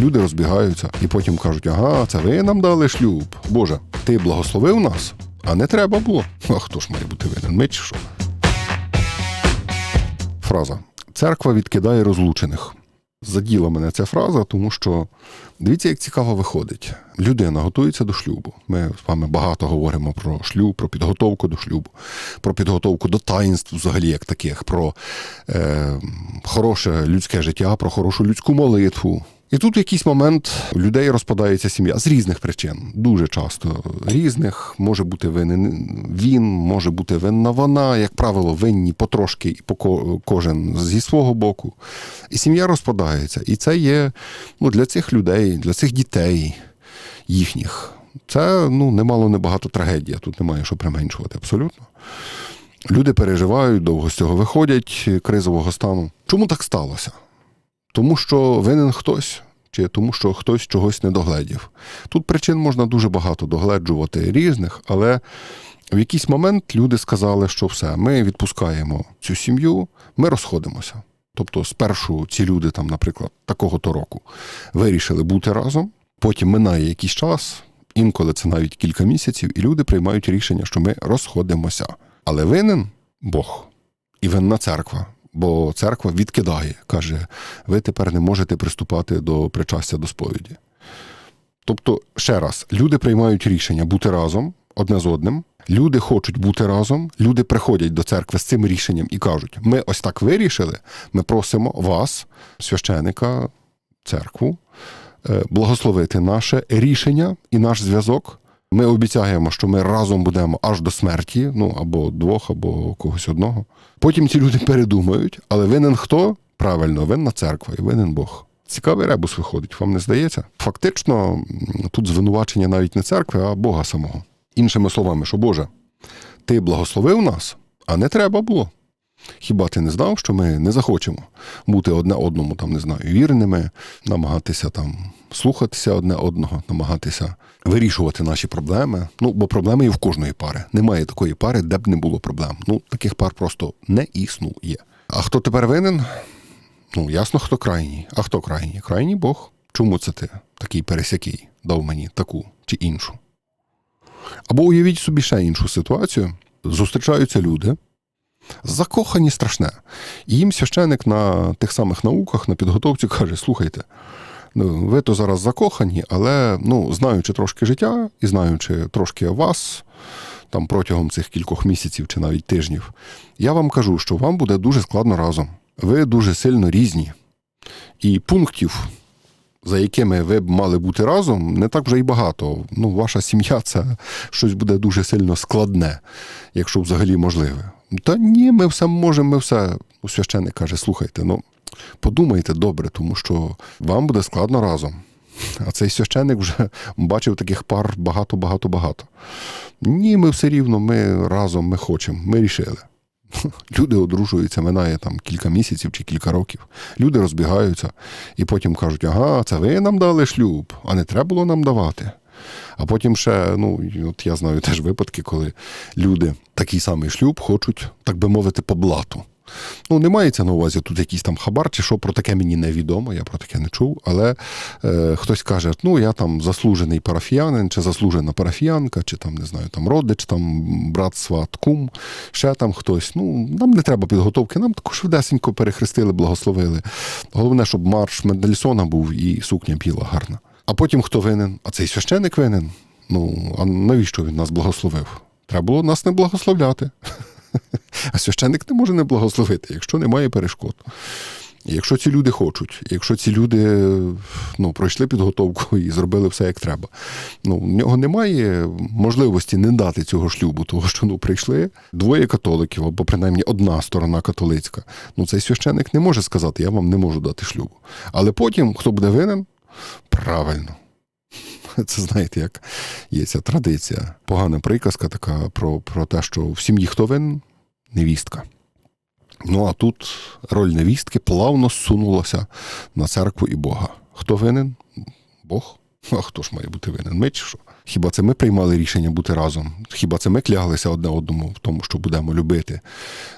Люди розбігаються і потім кажуть: ага, це ви нам дали шлюб. Боже, ти благословив нас, а не треба було. А хто ж має бути винен? Ми чи що? Фраза. Церква відкидає розлучених. Заділа мене ця фраза, тому що дивіться, як цікаво виходить. Людина готується до шлюбу. Ми з вами багато говоримо про шлюб, про підготовку до шлюбу, про підготовку до таїнств, взагалі як таких, про е, хороше людське життя, про хорошу людську молитву. І тут в якийсь момент у людей розпадається сім'я з різних причин, дуже часто різних. Може бути винен він, може бути винна вона, як правило, винні потрошки і по кожен зі свого боку. І сім'я розпадається. І це є ну, для цих людей, для цих дітей їхніх. Це ну, немало небагато трагедія. Тут немає що применшувати абсолютно. Люди переживають, довго з цього виходять кризового стану. Чому так сталося? Тому що винен хтось, чи тому, що хтось чогось не догледів. Тут причин можна дуже багато догледжувати різних, але в якийсь момент люди сказали, що все, ми відпускаємо цю сім'ю, ми розходимося. Тобто, спершу ці люди, там, наприклад, такого-то року вирішили бути разом, потім минає якийсь час, інколи це навіть кілька місяців, і люди приймають рішення, що ми розходимося. Але винен Бог і винна церква. Бо церква відкидає, каже, ви тепер не можете приступати до причастя до сповіді. Тобто, ще раз, люди приймають рішення бути разом одне з одним. Люди хочуть бути разом, люди приходять до церкви з цим рішенням і кажуть: ми ось так вирішили, ми просимо вас, священика, церкву, е, благословити наше рішення і наш зв'язок. Ми обіцяємо, що ми разом будемо аж до смерті, ну або двох, або когось одного. Потім ці люди передумають, але винен хто? Правильно, винна церква і винен Бог. Цікавий ребус виходить, вам не здається? Фактично, тут звинувачення навіть не церкви, а Бога самого. Іншими словами, що Боже, ти благословив нас, а не треба було. Хіба ти не знав, що ми не захочемо бути одне одному, там не знаю, вірними, намагатися там слухатися одне одного, намагатися вирішувати наші проблеми. Ну, бо проблеми є в кожної пари. Немає такої пари, де б не було проблем. Ну, таких пар просто не існує. А хто тепер винен? Ну, ясно, хто крайній. А хто крайній? Крайній Бог. Чому це ти, такий пересякий, дав мені таку чи іншу? Або уявіть собі ще іншу ситуацію. Зустрічаються люди, закохані страшне. І їм священик на тих самих науках, на підготовці каже: слухайте, ну, ви то зараз закохані, але ну, знаючи трошки життя і знаючи трошки вас там протягом цих кількох місяців чи навіть тижнів, я вам кажу, що вам буде дуже складно разом. Ви дуже сильно різні. І пунктів, за якими ви б мали бути разом, не так вже й багато. Ну, ваша сім'я це щось буде дуже сильно складне, якщо взагалі можливе. Та ні, ми все можемо, ми все. У священник каже: слухайте, ну подумайте добре, тому що вам буде складно разом. А цей священник вже бачив таких пар багато-багато-багато. Ні, ми все рівно, ми разом, ми хочемо, ми рішили. Люди одружуються, минає там кілька місяців чи кілька років. Люди розбігаються і потім кажуть, ага, це ви нам дали шлюб, а не треба було нам давати. А потім ще, ну, от я знаю теж випадки, коли люди такий самий шлюб хочуть, так би мовити, по блату. Ну, не мається на увазі тут якийсь там хабар, чи що про таке мені невідомо, я про таке не чув. Але е, хтось каже, ну я там заслужений парафіянин, чи заслужена парафіянка, чи там не знаю, там родич, там брат, сват, кум, ще там хтось. Ну, нам не треба підготовки, нам також швидесенько перехрестили, благословили. Головне, щоб марш Мендельсона був і сукня біла гарна. А потім хто винен? А цей священик винен. Ну, а навіщо він нас благословив? Треба було нас не благословляти. А священник не може не благословити, якщо немає перешкод. Якщо ці люди хочуть, якщо ці люди ну, пройшли підготовку і зробили все як треба, ну в нього немає можливості не дати цього шлюбу, того що ну прийшли двоє католиків, або принаймні одна сторона католицька. Ну цей священик не може сказати, я вам не можу дати шлюбу. Але потім, хто буде винен, правильно. Це знаєте, як є ця традиція. Погана приказка така про, про те, що в сім'ї хто винен? Невістка. Ну а тут роль невістки плавно сунулася на церкву і Бога. Хто винен? Бог. А хто ж має бути винен? Ми чи що? Хіба це ми приймали рішення бути разом? Хіба це ми кляглися одне одному в тому, що будемо любити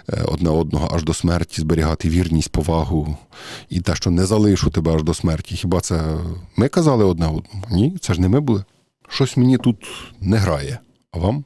е, одне одного аж до смерті, зберігати вірність, повагу і те, що не залишу тебе аж до смерті? Хіба це ми казали одне одному? Ні, це ж не ми були. Щось мені тут не грає. А вам?